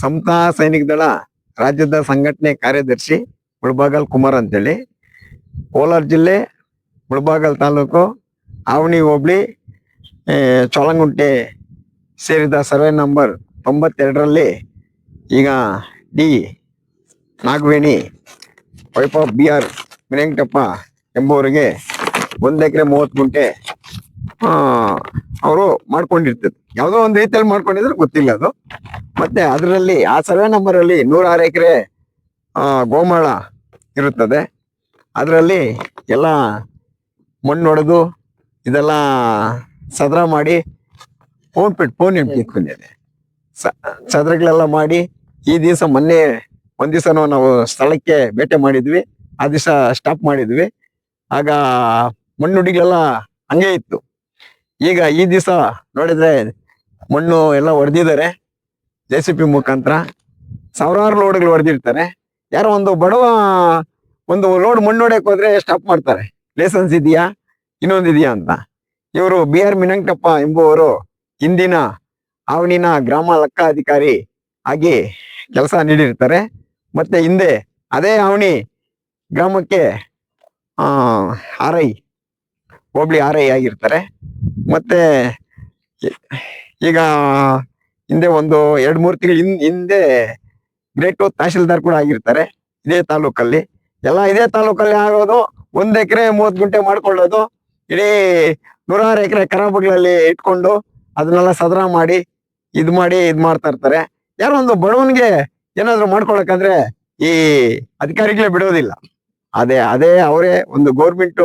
ಸಮತಾ ಸೈನಿಕ ದಳ ರಾಜ್ಯದ ಸಂಘಟನೆ ಕಾರ್ಯದರ್ಶಿ ಮುಳಬಾಗಲ್ ಕುಮಾರ್ ಅಂತೇಳಿ. ಕೋಲಾರ ಜಿಲ್ಲೆ ಮುಳಬಾಗಲ್ ತಾಲೂಕು ಆವಣಿ ಹೋಬಳಿ ಚೋಳಂಗುಂಟೆ ಸೇರಿದ ಸರ್ವೆ ನಂಬರ್ ತೊಂಬತ್ತೆರಡರಲ್ಲಿ ಈಗ D Nagaveni wife of B R Venkatappa ಎಂಬುವರಿಗೆ ಒಂದು ಎಕರೆ ಮೂವತ್ತು ಗುಂಟೆ ಅವರು ಮಾಡ್ಕೊಂಡಿರ್ತದೆ ಯಾವುದೋ ಒಂದು ರೀತಿಯಲ್ಲಿ ಮಾಡ್ಕೊಂಡಿದ್ರೆ ಗೊತ್ತಿಲ್ಲ ಅದು. ಮತ್ತೆ ಅದರಲ್ಲಿ ಆ ಸರ್ವೆ ನಂಬರ್ ಅಲ್ಲಿ ನೂರಾರು ಎಕರೆ ಗೋಮಾಳ ಇರುತ್ತದೆ. ಅದರಲ್ಲಿ ಎಲ್ಲ ಮಣ್ಣು ಹೊಡೆದು ಇದೆಲ್ಲ ಸದ್ರ ಮಾಡಿ ಫೋನ್ ಬಿಟ್ಟು ಫೋನ್ ಇಟ್ಕೊಂಡಿದೆ ಸದ್ರಗಳೆಲ್ಲ ಮಾಡಿ ಈ ದಿವಸ ಮೊನ್ನೆ ಒಂದು ದಿವಸ ನಾವು ಸ್ಥಳಕ್ಕೆ ಭೇಟಿ ಮಾಡಿದ್ವಿ. ಆ ದಿವಸ ಸ್ಟಾಪ್ ಮಾಡಿದ್ವಿ. ಆಗ ಮಣ್ಣುಡಿಗಳೆಲ್ಲ ಹಂಗೆ ಇತ್ತು. ಈಗ ಈ ದಿವಸ ನೋಡಿದ್ರೆ ಮಣ್ಣು ಎಲ್ಲ ಹೊಡೆದಿದ್ದಾರೆ ಜೆ ಸಿ ಪಿ ಮುಖಾಂತರ ಸಾವಿರಾರು ಲೋಡ್ಗಳು ಹೊಡೆದಿರ್ತಾರೆ ಯಾರೋ ಒಂದು ಬಡವ, ಒಂದು ಲೋಡ್ ಮಣ್ಣು ಹೊಡೆಯಕ್ಕೆ ಹೋದ್ರೆ ಸ್ಟಾಪ್ ಮಾಡ್ತಾರೆ. ಲೈಸೆನ್ಸ್ ಇದೆಯಾ? ಇನ್ನೊಂದು ಇದೆಯಾ ಅಂತ. ಇವರು ಬಿ ಆರ್ ಮಿನಂಕಪ್ಪ ಎಂಬುವರು ಹಿಂದಿನ ಅವನಿನ ಗ್ರಾಮ ಲೆಕ್ಕಾಧಿಕಾರಿ ಆಗಿ ಕೆಲಸ ನೀಡಿರ್ತಾರೆ. ಮತ್ತೆ ಹಿಂದೆ ಅದೇ ಅವನಿ ಗ್ರಾಮಕ್ಕೆ ಆರ್ ಐ ಹೋಬಳಿ ಆರ್ ಐ ಆಗಿರ್ತಾರೆ. ಮತ್ತೆ ಈಗ ಹಿಂದೆ ಒಂದು ಎರಡು ಮೂರು ತಿಂಗಳು ಹಿಂದ್, ಹಿಂದೆ ಗ್ರೇಟ್ ತಹಶೀಲ್ದಾರ್ ಕೂಡ ಆಗಿರ್ತಾರೆ, ಇದೇ ತಾಲೂಕಲ್ಲಿ. ಎಲ್ಲ ಇದೇ ತಾಲೂಕಲ್ಲಿ ಆಗೋದು ಒಂದ್ ಎಕರೆ ಮೂವತ್ತು ಗುಂಟೆ ಮಾಡ್ಕೊಳ್ಳೋದು, ಇಡೀ ನೂರಾರು ಎಕರೆ ಕರಾಬಗಳಲ್ಲಿ ಇಟ್ಕೊಂಡು ಅದನ್ನೆಲ್ಲ ಸದರ ಮಾಡಿ, ಇದ್ ಮಾಡಿ, ಇದ್ ಮಾಡ್ತಾ ಇರ್ತಾರೆ. ಯಾರೋ ಒಂದು ಬಡವನಿಗೆ ಏನಾದ್ರು ಮಾಡ್ಕೊಳಕಂದ್ರೆ ಈ ಅಧಿಕಾರಿಗಳೇ ಬಿಡೋದಿಲ್ಲ. ಅದೇ ಅದೇ ಅವರೇ ಒಂದು ಗೌರ್ಮೆಂಟ್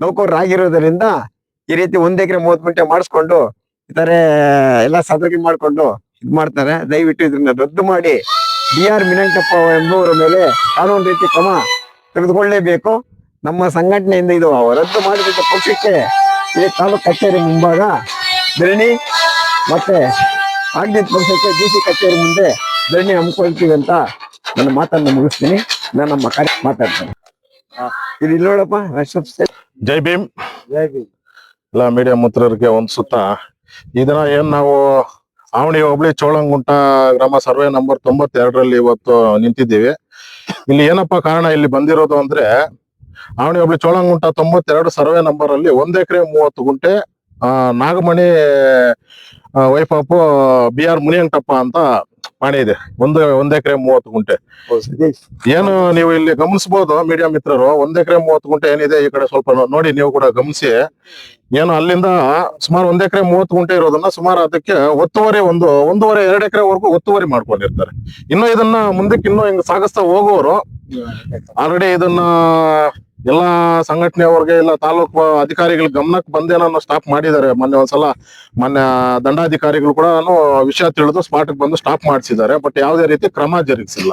ನೌಕರರಾಗಿರೋದ್ರಿಂದ ಈ ರೀತಿ ಒಂದ್ ಎಕರೆ ಮೂವತ್ತು ಗಂಟೆ ಮಾಡಿಸ್ಕೊಂಡು ಈ ತರ ಎಲ್ಲ ಸದಗಿ ಮಾಡ್ಕೊಂಡು ಇದ್ ಮಾಡ್ತಾರೆ. ದಯವಿಟ್ಟು ಇದನ್ನ ರದ್ದು ಮಾಡಿ ಬಿ ಆರ್ ಮಿನಂಕಪ್ಪ ಎಂಬುವರ ಮೇಲೆ ಕಾನೂನು ರೀತಿ ಕ್ರಮ ತೆಗೆದುಕೊಳ್ಳಲೇಬೇಕು ನಮ್ಮ ಸಂಘಟನೆಯಿಂದ ಇದು ರದ್ದು ಮಾಡಿದ ಪಕ್ಷಕ್ಕೆ ಈ ತಾಲೂಕು ಕಚೇರಿ ಮುಂಭಾಗ ಧರಣಿ ಮತ್ತೆ ಆಗ್ನೇತ್ ಪಕ್ಷಕ್ಕೆ ಡಿ ಸಿ ಕಚೇರಿ ಮುಂದೆ ಧರಣಿ ಹಮ್ಮಿಕೊಳ್ತೀವಿ ಅಂತ ನನ್ನ ಮಾತನ್ನ ಮುಗಿಸ್ತೀನಿ. ನಾನು ನಮ್ಮ ಕಾರ್ಯ ಮಾತಾಡ್ತೇನೆ. ಇದು ಇಲ್ಲಿ ನೋಡಪ್ಪ ಭೀಮ್. ಜೈ ಭೀಮ್. ಎಲ್ಲ ಮೀಡಿಯಾ ಮಿತ್ರರಿಗೆ ಒಂದ್ ಸುತ್ತ ಈ ದಿನ ಏನ್ ನಾವು ಆವಣಿ ಹೋಬಳಿ ಚೋಳಂಗುಂಟ ಗ್ರಾಮ ಸರ್ವೆ ನಂಬರ್ ತೊಂಬತ್ತೆರಡರಲ್ಲಿ ಇವತ್ತು ನಿಂತಿದ್ದೀವಿ. ಇಲ್ಲಿ ಏನಪ್ಪಾ ಕಾರಣ ಇಲ್ಲಿ ಬಂದಿರೋದು ಅಂದ್ರೆ ಆವಣಿ ಹೋಬಳಿ ಚೋಳಂಗುಂಟ ತೊಂಬತ್ತೆರಡು ಸರ್ವೆ ನಂಬರ್ ಅಲ್ಲಿ ಒಂದ್ ಎಕರೆ ಮೂವತ್ತು ಗುಂಟೆ ಆ Nagamani wife of B R Muniyantappa ಅಂತ ಮಾಡಿ ಇದೆ ಒಂದು ಒಂದ್ ಎಕರೆ ಮೂವತ್ತು ಗುಂಟೆ. ಏನು ನೀವು ಇಲ್ಲಿ ಗಮನಿಸಬಹುದು ಮೀಡಿಯಾ ಮಿತ್ರರು ಒಂದ್ ಎಕರೆ ಮೂವತ್ತು ಗುಂಟೆ ಏನಿದೆ ಈ ಕಡೆ ಸ್ವಲ್ಪ ನೋಡಿ ನೀವು ಕೂಡ ಗಮನಿಸಿ. ಏನು ಅಲ್ಲಿಂದ ಸುಮಾರು ಒಂದ್ ಎಕರೆ ಮೂವತ್ತು ಗುಂಟೆ ಇರೋದನ್ನ ಸುಮಾರು ಅದಕ್ಕೆ ಒತ್ತುವರಿ ಒಂದು ಒಂದೂವರೆ ಎರಡು ಎಕರೆವರೆಗೂ ಒತ್ತುವರಿ ಮಾಡ್ಕೊಂಡಿರ್ತಾರೆ. ಇನ್ನು ಇದನ್ನ ಮುಂದಕ್ಕೆ ಇನ್ನು ಹಿಂಗ್ ಸಾಗಿಸ್ತಾ ಹೋಗೋರು ಆಲ್ರೆಡಿ ಇದನ್ನ ಎಲ್ಲಾ ಸಂಘಟನೆಯವ್ರಿಗೆ ಇಲ್ಲ ತಾಲೂಕು ಅಧಿಕಾರಿಗಳ ಗಮನಕ್ಕೆ ಬಂದೇನೋ ಸ್ಟಾಪ್ ಮಾಡಿದ್ದಾರೆ. ಮೊನ್ನೆ ಒಂದ್ಸಲ ಮೊನ್ನೆ ದಂಡಾಧಿಕಾರಿಗಳು ಕೂಡ ವಿಷಯ ತಿಳಿದು ಸ್ಪಾಟ್ಗೆ ಬಂದು ಸ್ಟಾಪ್ ಮಾಡಿಸಿದ್ದಾರೆ. ಬಟ್ ಯಾವುದೇ ರೀತಿ ಕ್ರಮ ಜರುಗಿಸಿಲ್ಲ.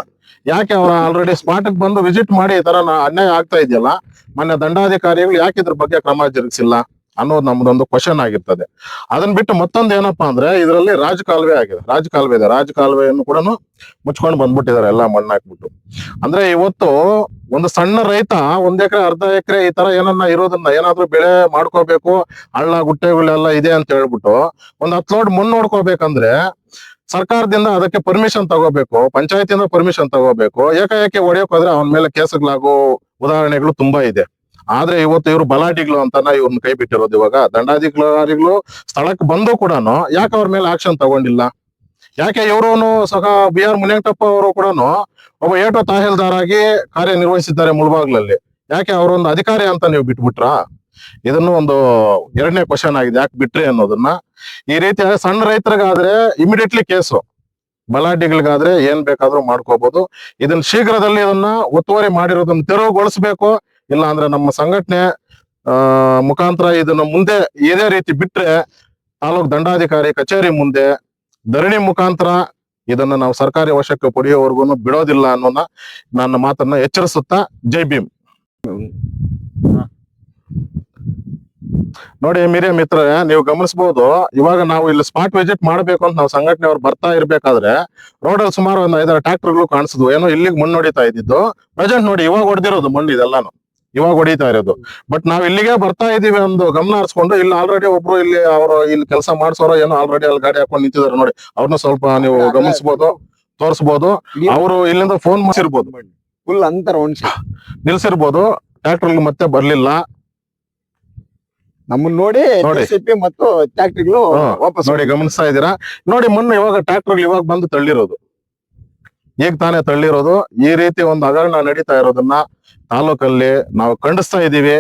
ಯಾಕೆ ಅವ್ರ ಆಲ್ರೆಡಿ ಸ್ಪಾಟ್ಗೆ ಬಂದು ವಿಸಿಟ್ ಮಾಡಿ ಈ ತರ ಅನ್ಯಾಯ ಆಗ್ತಾ ಇದೆಯಲ್ಲ, ಮೊನ್ನೆ ದಂಡಾಧಿಕಾರಿಗಳು ಯಾಕೆ ಇದ್ರ ಬಗ್ಗೆ ಕ್ರಮ ಜರುಗಿಸಿಲ್ಲ? ಅನ್ನೋದು ನಮ್ದೊಂದು ಕ್ವಶನ್ ಆಗಿರ್ತದೆ. ಅದನ್ನ ಬಿಟ್ಟು ಮತ್ತೊಂದು ಏನಪ್ಪಾ ಅಂದ್ರೆ ಇದರಲ್ಲಿ ರಾಜಕಾಲುವೆ ಆಗಿದೆ. ರಾಜಕಾಲುವೆ ಇದೆ. ರಾಜಕಾಲುವೆಯನ್ನು ಕೂಡ ಮುಚ್ಕೊಂಡು ಬಂದ್ಬಿಟ್ಟಿದ್ದಾರೆ ಎಲ್ಲ ಮಣ್ಣು ಹಾಕ್ಬಿಟ್ಟು. ಅಂದ್ರೆ ಇವತ್ತು ಒಂದು ಸಣ್ಣ ರೈತ ಒಂದ್ ಎಕರೆ, ಅರ್ಧ ಎಕರೆ ಈ ತರ ಏನನ್ನ ಇರೋದನ್ನ ಏನಾದ್ರೂ ಬೆಳೆ ಮಾಡ್ಕೋಬೇಕು, ಹಳ್ಳ ಗುಟ್ಟೆಗಳೆಲ್ಲ ಇದೆ ಅಂತ ಹೇಳ್ಬಿಟ್ಟು ಒಂದ್ ಹತ್ ಲೋಡ್ ಮಣ್ಣು ನೋಡ್ಕೋಬೇಕಂದ್ರೆ ಸರ್ಕಾರದಿಂದ ಅದಕ್ಕೆ ಪರ್ಮಿಷನ್ ತಗೋಬೇಕು, ಪಂಚಾಯತಿಯಿಂದ ಪರ್ಮಿಷನ್ ತಗೋಬೇಕು, ಏಕಾಏಕಿ ಹೊಡೆಯೋಕ್ ಹೋದ್ರೆ ಅವನ ಮೇಲೆ ಕೇಸುಗಳಾಗೋ ಉದಾಹರಣೆಗಳು ತುಂಬಾ ಇದೆ. ಆದ್ರೆ ಇವತ್ತು ಇವರು ಬಲಾಟಿಗಳು ಅಂತಾನ ಇವ್ರನ್ನ ಕೈ ಬಿಟ್ಟಿರೋದು ಇವಾಗ. ದಂಡಾಧಿಕಾರಿಗಳು ಸ್ಥಳಕ್ಕೆ ಬಂದು ಕೂಡ ಯಾಕೆ ಅವ್ರ ಮೇಲೆ ಆಕ್ಷನ್ ತಗೊಂಡಿಲ್ಲ? ಯಾಕೆ ಇವರು ಸಹ ಬಿ ಆರ್ ಮುನಿಯಂಟಪ್ಪ ಅವರು ಕೂಡ ಒಬ್ಬ ಏಟೋ ತಹಸೀಲ್ದಾರ್ ಆಗಿ ಕಾರ್ಯನಿರ್ವಹಿಸಿದ್ದಾರೆ ಮುಳಬಾಗ್ಲಲ್ಲಿ. ಯಾಕೆ ಅವರೊಂದು ಅಧಿಕಾರಿ ಅಂತ ನೀವು ಬಿಟ್ಬಿಟ್ರಾ? ಇದನ್ನು ಒಂದು ಎರಡನೇ ಕ್ವಶನ್ ಆಗಿದೆ. ಯಾಕೆ ಬಿಟ್ರಿ ಅನ್ನೋದನ್ನ? ಈ ರೀತಿ ಸಣ್ಣ ರೈತರಿಗಾದ್ರೆ ಇಮಿಡಿಯೇಟ್ಲಿ ಕೇಸು. ಬಲಾಢ್ಯಗಳಿಗಾದ್ರೆ ಏನ್ ಬೇಕಾದ್ರೂ ಮಾಡ್ಕೋಬಹುದು ಇದನ್ನ ಶೀಘ್ರದಲ್ಲಿ ಇದನ್ನ ಒತ್ತುವರಿ ಮಾಡಿರೋದನ್ನ ತೆರವುಗೊಳಿಸ್ಬೇಕು. ಇಲ್ಲ ಅಂದ್ರೆ ನಮ್ಮ ಸಂಘಟನೆ ಮುಖಾಂತರ ಇದನ್ನ ಮುಂದೆ ಏನೇ ರೀತಿ ಬಿಟ್ರೆ ತಾಲೂಕ್ ದಂಡಾಧಿಕಾರಿ ಕಚೇರಿ ಮುಂದೆ ಧರಣಿ ಮುಖಾಂತರ ಇದನ್ನ ನಾವು ಸರ್ಕಾರಿ ವಶಕ್ಕೆ ಪಡೆಯುವವರೆಗೂ ಬಿಡೋದಿಲ್ಲ ಅನ್ನೋನ ನನ್ನ ಮಾತನ್ನ ಎಚ್ಚರಿಸುತ್ತಾ ಜೈ ಭೀಮ್. ನೋಡಿ ಮೀರಿಯ ಮಿತ್ರ ನೀವು ಗಮನಿಸಬಹುದು ಇವಾಗ ನಾವು ಇಲ್ಲಿ ಸ್ಪಾಟ್ ವಿಸಿಟ್ ಮಾಡ್ಬೇಕು ಅಂತ ನಾವು ಸಂಘಟನೆ ಅವ್ರು ಬರ್ತಾ ಇರ್ಬೇಕಾದ್ರೆ ರೋಡಲ್ಲಿ ಸುಮಾರು ಒಂದು ಐದಾರು ಟ್ರಾಕ್ಟರ್ಗಳು ಕಾಣಿಸಿದ್ವು ಏನೋ ಇಲ್ಲಿಗೆ ಮಣ್ಣು ಹೊಡಿತಾ ಇದ್ದಿದ್ದು. ಪ್ರೆಸೆಂಟ್ ನೋಡಿ ಇವಾಗ ಹೊಡೆದಿರೋದು ಮಣ್ಣು ಇದೆಲ್ಲಾನು. ಇವಾಗ ಹೊಡಿತಾ ಇರೋದು. ಬಟ್ ನಾವ್ ಇಲ್ಲಿಗೆ ಬರ್ತಾ ಇದೀವಿ ಒಂದು ಗಮನ ಹರಿಸ್ಕೊಂಡು ಇಲ್ಲಿ ಆಲ್ರೆಡಿ ಒಬ್ರು ಇಲ್ಲಿ ಅವರು ಇಲ್ಲಿ ಕೆಲಸ ಮಾಡ್ಸೋರು ಏನೋ ಆಲ್ರೆಡಿ ಅಲ್ಲಿ ಗಾಡಿ ಹಾಕೊಂಡು ನಿಂತಿದ್ದಾರೆ ನೋಡಿ. ಅವ್ರನ್ನ ಸ್ವಲ್ಪ ನೀವು ಗಮನಿಸಬಹುದು ತೋರಿಸಬಹುದು ಅವರು ಇಲ್ಲಿಂದ ಫೋನ್ ಮಾಡಿರ್ಬೋದು ಫುಲ್ ಅಂತರ ಒಣಸಿ ನಿಲ್ಸಿರ್ಬೋದು ಟ್ರ್ಯಾಕ್ಟರ್ ಮತ್ತೆ ಬರ್ಲಿಲ್ಲ. ನಮ್ಮನ್ನ ನೋಡಿ. ಜೆಸಿಪಿ ಮತ್ತು ಟ್ರ್ಯಾಕ್ಟರ್ಗಳು ವಾಪಸ್ ನೋಡಿ ಗಮನಿಸ್ತಾ ಇದ್ದೀರಾ. ನೋಡಿ ಮೊನ್ನೆ ಇವಾಗ ಟ್ರ್ಯಾಕ್ಟರ್ ಇವಾಗ ಬಂದು ತಳ್ಳಿರೋದು. ಈಗ ತಾನೇ ತಳ್ಳಿರೋದು. ಈ ರೀತಿ ಒಂದು ಹಗರಣ ನಡೀತಾ ಇರೋದನ್ನ ತಾಲೂಕಲ್ಲಿ ನಾವು ಖಂಡಿಸ್ತಾ ಇದ್ದೀವಿ.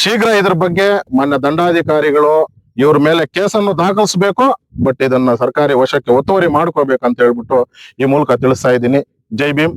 ಶೀಘ್ರ ಇದ್ರ ಬಗ್ಗೆ ಮಾನ್ಯ ದಂಡಾಧಿಕಾರಿಗಳು ಇವ್ರ ಮೇಲೆ ಕೇಸನ್ನು ದಾಖಲಿಸಬೇಕು, ಬಟ್ ಇದನ್ನ ಸರ್ಕಾರಿ ವಶಕ್ಕೆ ಒತ್ತುವರಿ ಮಾಡ್ಕೋಬೇಕಂತ ಹೇಳ್ಬಿಟ್ಟು ಈ ಮೂಲಕ ತಿಳಿಸ್ತಾ ಇದ್ದೀನಿ. ಜೈ ಭೀಮ್.